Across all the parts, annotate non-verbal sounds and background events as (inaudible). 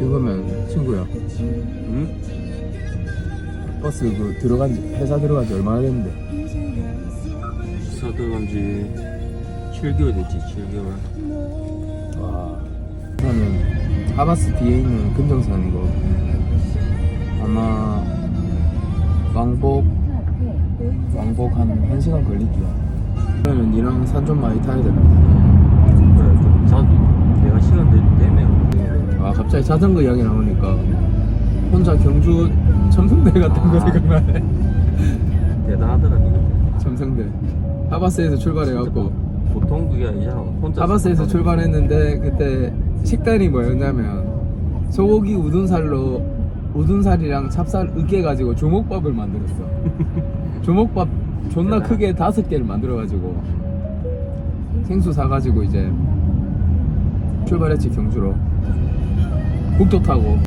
그러면 친구야. 응? 버스 그 들어간 지 회사 들어간 지 얼마나 됐는데? 회사 들어간 지 7개월 됐지 7개월. 와. 그러면 하바스 뒤에 있는 금정산이고 아마 왕복 왕복 한 1시간 걸릴게요. 그러면 니랑 산 좀 많이 타야 됩니다. 그래 좀 자주. 내가 시간 될 아 갑자기 자전거 이야기 나오니까 혼자 경주 첨성대 갔던 거 아. 생각나네. 대단하더라 이거 첨성대. 하바스에서 출발해갖고. 보통 그게 아니잖아 혼자 하바스에서 출발했는데 그때 식단이 뭐였냐면 소고기 우둔살로 우둔살이랑 찹쌀 으깨가지고 주먹밥을 만들었어. (laughs) 주먹밥 존나 크게 다섯 개를 만들어가지고 생수 사가지고 이제 출발했지 경주로 국도 타고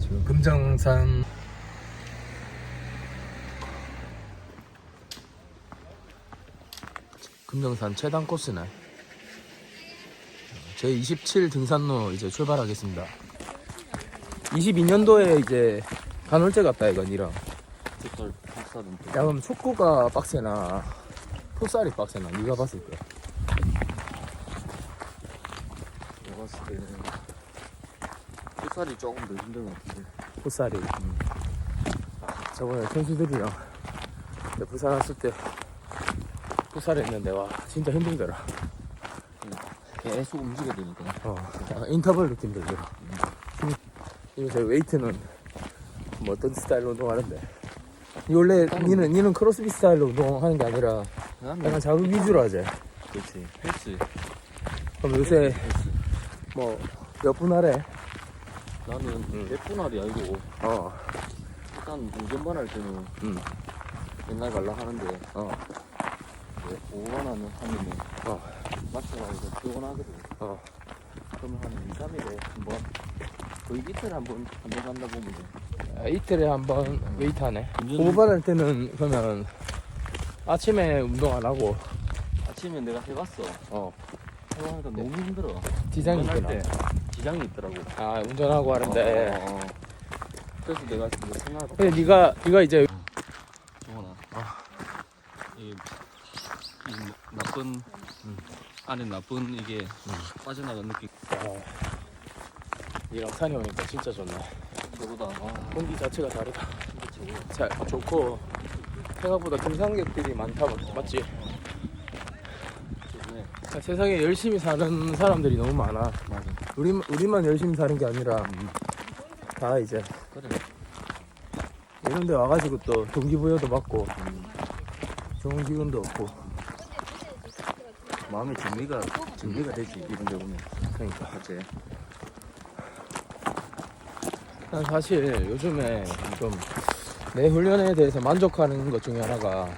지금 금정산 금정산 최단 코스네. 제27 등산로 이제 출발하겠습니다. 22년도에 이제 간헐제 갔다 이건 이랑. 야 그럼 축구가 빡세나 풋살이 빡세나 네가 봤을 때. 내가 봤을 때는 풋살이 조금 더 힘든 것 같은데 풋살이. 저번에 선수들이랑 내 부산 왔을 때 풋살 했는데 와 진짜 힘들더라. 계속 움직여야 되니까 어, 약간 인터벌 느낌 들더라. 이거 제 웨이트는 뭐 어떤 스타일로 운동하는데. 이 원래 니는 니는 크로스핏 스타일로 운동하는 게 아니라 약간 자극 위주로 하지. 그렇지. 헬스. 그럼 요새 뭐몇 분 하래? 나는 음. 100분할이 아니고. 어, 일단 운전만 할 때는 음, 옛날 갈라 하는데. 어, 이제 5만 원은 하면은 어, 마트가서 피곤하거든. 어. 그러면 한 2, 3일에 한 번 거의 이틀에 한 번 한 번 간다 보면 돼. 아, 이틀에 한 번 웨이트 하네. 운전- 고무반 할 때는 그러면 아침에 운동 안 하고. 아침에 내가 해봤어. 어. 해보니까 너무 힘들어. 지장이 운전할 있구나. 때 지장이 있더라고. 아 운전하고 하는데. 어, 어, 어. 그래서 내가 이거 생각해봤어 근데 네가 네가 이제 정원아. 이, 이 나쁜 안에 나쁜 이게 빠져나간 느낌. 어, 이랑 산이 오니까 진짜 좋네. 저보다. 아 공기 자체가 다르다. 진짜 최고 잘 좋고 생각보다 등산객들이 많다 맞- 맞지? 좋네 세상에 열심히 사는 사람들이 너무 많아. 맞아. 우리 우리만 열심히 사는 게 아니라 다 이제 그래. 이런 데 와가지고 또 동기부여도 받고 음, 좋은 기운도 얻고. 마음의 정리가 정리가 되지 이런 데 오면. 그러니까. 맞지? 난 사실 요즘에 좀 내 훈련에 대해서 만족하는 것 중에 하나가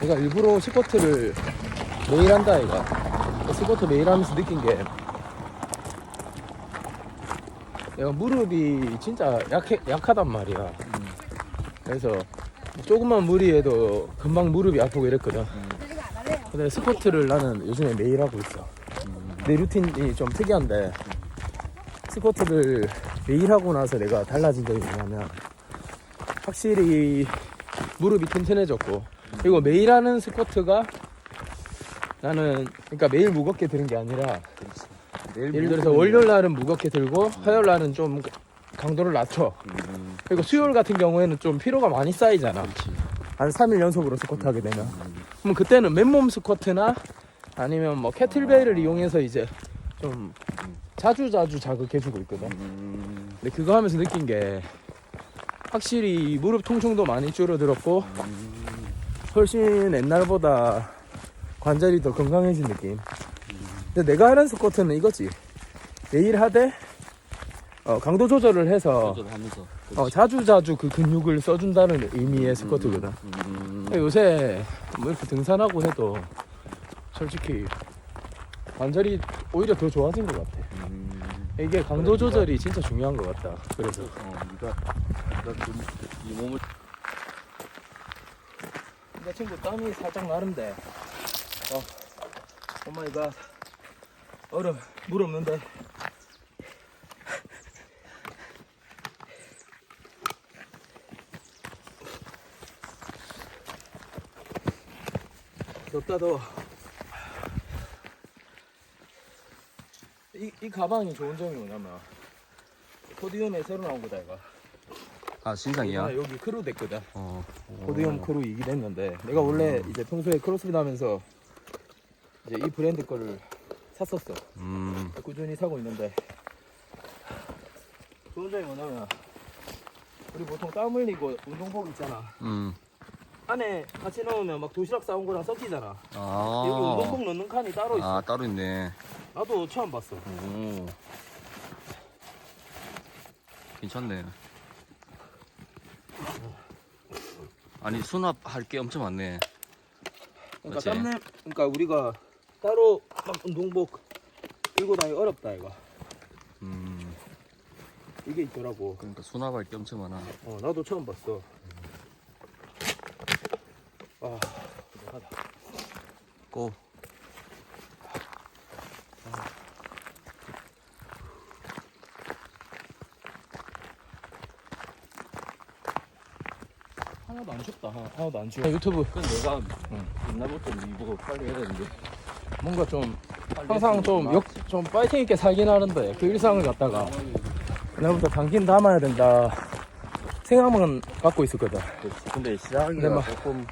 내가 일부러 스쿼트를 매일 한다 이가 스쿼트 매일 하면서 느낀 게 내가 무릎이 진짜 약해, 약하단 말이야. 음, 그래서 조금만 무리해도 금방 무릎이 아프고 이랬거든. 음, 근데 스쿼트를 나는 요즘에 매일 하고 있어. 음. 내 루틴이 좀 특이한데 스쿼트를 매일 하고 나서 내가 달라진 점이 뭐냐면 확실히 무릎이 튼튼해졌고. 그리고 매일 하는 스쿼트가 나는 그러니까 매일 무겁게 드는 게 아니라 예를 들어서 월요일 날은 무겁게 들고 화요일 날은 좀 강도를 낮춰. 음, 그리고 수요일 같은 경우에는 좀 피로가 많이 쌓이잖아. 한 3일 연속으로 스쿼트 하게 되면. 음, 그럼 그때는 맨몸 스쿼트나 아니면 뭐 캐틀벨을 이용해서 이제 좀 자주 자주 자극해주고 있거든. 음, 근데 그거 하면서 느낀 게 확실히 무릎 통증도 많이 줄어들었고 음, 훨씬 옛날보다 관절이 더 건강해진 느낌. 근데 내가 하는 스쿼트는 이거지. 매일 하되 어, 강도 조절을 해서 조절을 하면서 어, 자주 자주 그 근육을 써준다는 의미의 스쿼트거든. 음, 근데 요새 뭐 이렇게 등산하고 해도 솔직히 관절이 오히려 더 좋아진 것 같아. 음, 이게 강도 조절이 진짜 중요한 것 같다. 그래서 어, 네가 이 몸을 내 친구 땀이 살짝 나는데 어, 오마이갓 얼음 물 없는데. 덥다 더워 이, 이 가방이 좋은 점이 뭐냐면 포디움에 새로 나온 거다 이거 아 신상이야? 아, 여기 크루 됐거든 어. 포디움 크루 이기 됐는데 내가 원래 이제 평소에 크로스핏 하면서 이제 이 브랜드 거를 샀었어 음. 꾸준히 사고 있는데 좋은 점이 뭐냐면 우리 보통 땀 흘리고 운동복 있잖아 음. 안에 같이 넣으면 막 도시락 싸온 거랑 섞이잖아 아. 여기 운동복 넣는 칸이 따로 있어 아 따로 있네. 나도 처음 봤어 오. 괜찮네. 아니 수납할 게 엄청 많네. 그러니까? 땀내 그러니까 우리가 따로 막 운동복 들고 다니기 어렵다 이거 음. 이게 있더라고 그러니까 수납할 게 엄청 많아. 어 나도 처음 봤어 아 대단하다 고. 하나도 안 춥다. 하나, 하나도 안 추워 유튜브. 그건 내가 옛날부터 이거 빨리 해야 되는데. 뭔가 좀 항상 좀, 막- 역, 좀 파이팅 있게 살긴 하는데 그 일상을 갖다가 옛날부터 당긴 담아야 된다 생각만 갖고 있었거든 그렇지. 근데 근데 막- 조금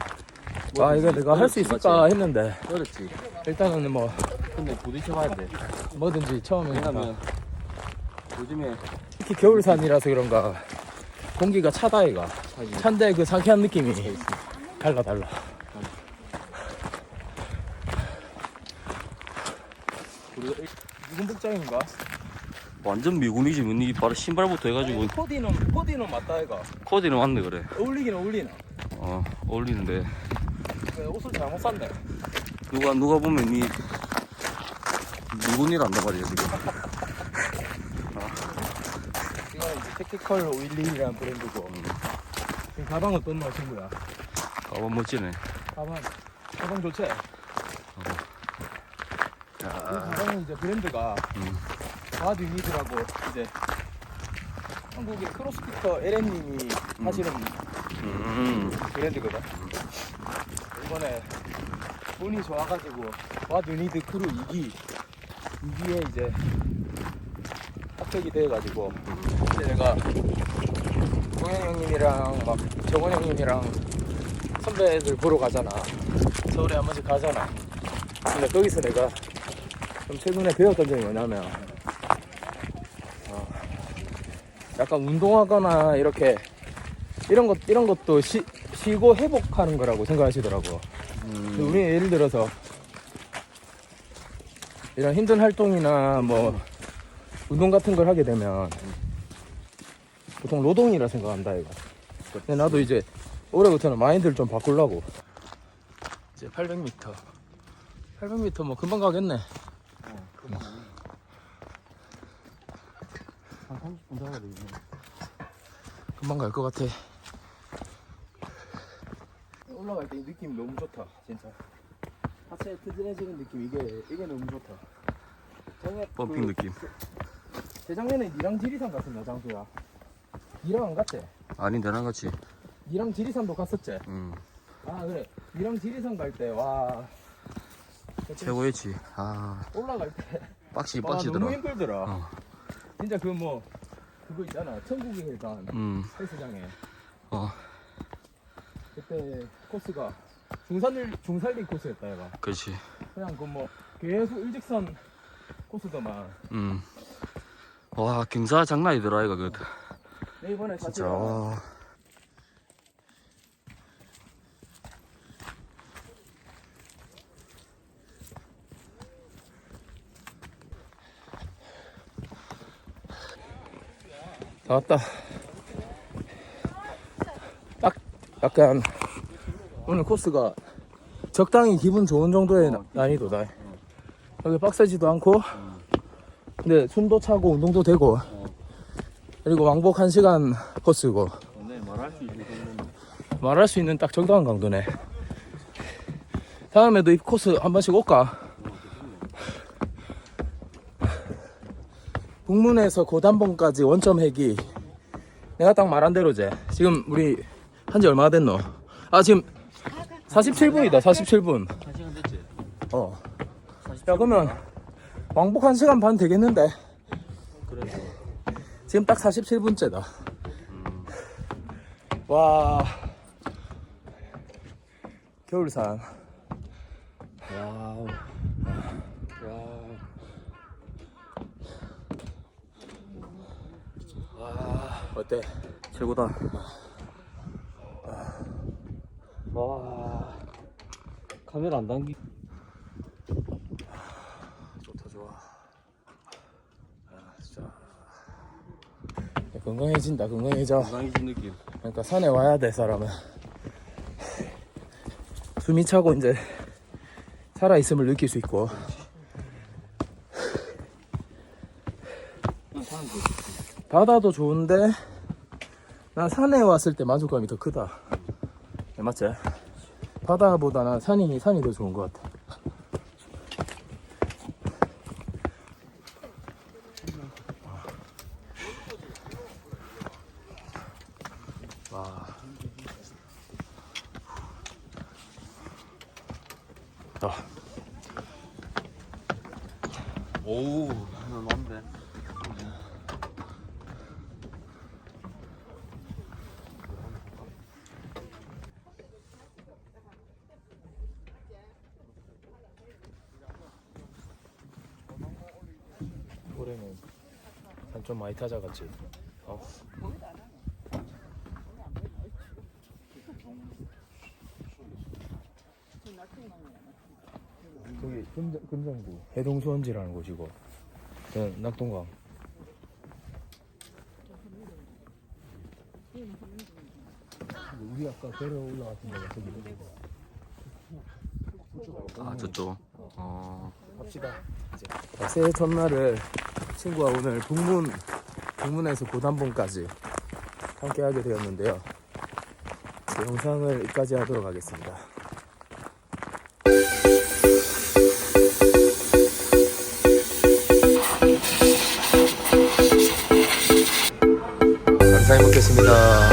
아 이거 내가 할 수 있을까 했는데. 그렇지. 일단은 뭐 근데 부딪혀봐야 돼. 뭐든지 처음에 왜냐면 요즘에 특히 겨울산이라서 그런가 공기가 차다 이가 찬데 그 상쾌한 느낌이 달라 달라. 우리가 무슨 복장인가? 완전 미군이지 문이 바로 신발부터 해가지고. 코디는 코디는 맞다 이가 코디는 왔네 그래. 어울리긴 어울리나 어 어울리는데. 그 옷을 잘못 샀네? 누가 누가 보면 이 미군이란단 말이야 지금. (laughs) 이거는 이제 테크컬 511이라는 브랜드고 이 가방은 어떤 맛 친구야? 가방 멋지네. 가방 가방 좋지? 이 야. 가방은 이제 브랜드가 음. 바드 유니드라고 이제 한국의 크로스피터 LM님이 하시는 음. 브랜드거든. 이번에 운이 좋아가지고 바드 유니드 크루 2기 2기에 이제 합격이 돼가지고 이제 내가 동현 형님이랑 막 정원 형님이랑 선배들 보러 가잖아. 서울에 한 번씩 가잖아. 근데 거기서 내가 좀 최근에 배웠던 점이 뭐냐면 어, 약간 운동하거나 이렇게 이런 것 이런 것도 쉬, 쉬고 회복하는 거라고 생각하시더라고. 근데 음. 우리 예를 들어서 이런 힘든 활동이나 뭐 운동 같은 걸 하게 되면 보통 노동이라 생각한다 이거. 근데 나도 이제 올해부터는 마인드를 좀 바꾸려고. 이제 800m. 800m 뭐 금방 가겠네. 어, 그럼 한 30분 잡아야 되겠네 금방 갈 것 같아. 올라갈 때 이 느낌이 너무 좋다, 진짜. 하체 튼튼해지는 느낌 이게 이게 너무 좋다. 작년 펌핑 그 느낌. 재작년에 니랑 지리산 갔었나 장소야? 니랑 안 갔지? 아니 나랑 같이. 니랑 지리산도 갔었지? 음. 아 그래. 니랑 지리산 갈 때 와. 최고였지. 아 올라갈 때 빡시 와, 너무 빡시더라. 힘들더라. 어. 진짜 그 뭐 그거 있잖아. 천국의 일단 음. 헬스장에. 어. 그때 코스가 중산일 중산리 코스였다 얘가. 그렇지. 그냥 그 뭐 계속 일직선 코스더만. 음. 와 경사 장난이더라 이거 그. 내 이번에 같이 진짜. 와. 다 왔다. 딱 약간 오늘 코스가 적당히 기분 좋은 정도의 나- 난이도다. 여기 빡세지도 않고, 근데 숨도 차고 운동도 되고. 그리고 왕복 1시간 코스고. 네, 말할 수 있는 말할 수 있는 딱 적당한 강도네. 다음에도 이 코스 한 번씩 올까? 북문에서 고단봉까지 원점 해기. 내가 딱 말한 대로제. 지금 우리 한 지 얼마나 됐노? 아 지금 47분이다 47분. 어. 야 그러면 왕복 1시간 반 되겠는데. 그래서 지금 딱 47분째다. 와. 겨울산. 와우. 야 어때? 최고다. 와. 카메라 안 당기 좋다 좋아 아 진짜 야, 건강해진다 건강해져. 건강해진 느낌. 그러니까 산에 와야 돼 사람은. 숨이 차고 이제 살아있음을 느낄 수 있고. 바다도 좋은데 난 산에 왔을 때 만족감이 더 크다. 네, 맞지? 바다보다 난 산이 산이 더 좋은 것 같아 와 아, 오우 너무한데 올해는 산 좀 많이 타자갔지. 어. 저기 금정, 금정구. 해동수원지라는 곳이고. 저는 낙동강. 우리 아까 배로 올라갔던 데가 저기 아 저쪽. 어 갑시다. 이제 새해 첫날을 친구와 오늘 북문 북문에서 고단봉까지 함께 하게 되었는데요. 그 영상을 여기까지 하도록 하겠습니다. 감사히 먹겠습니다.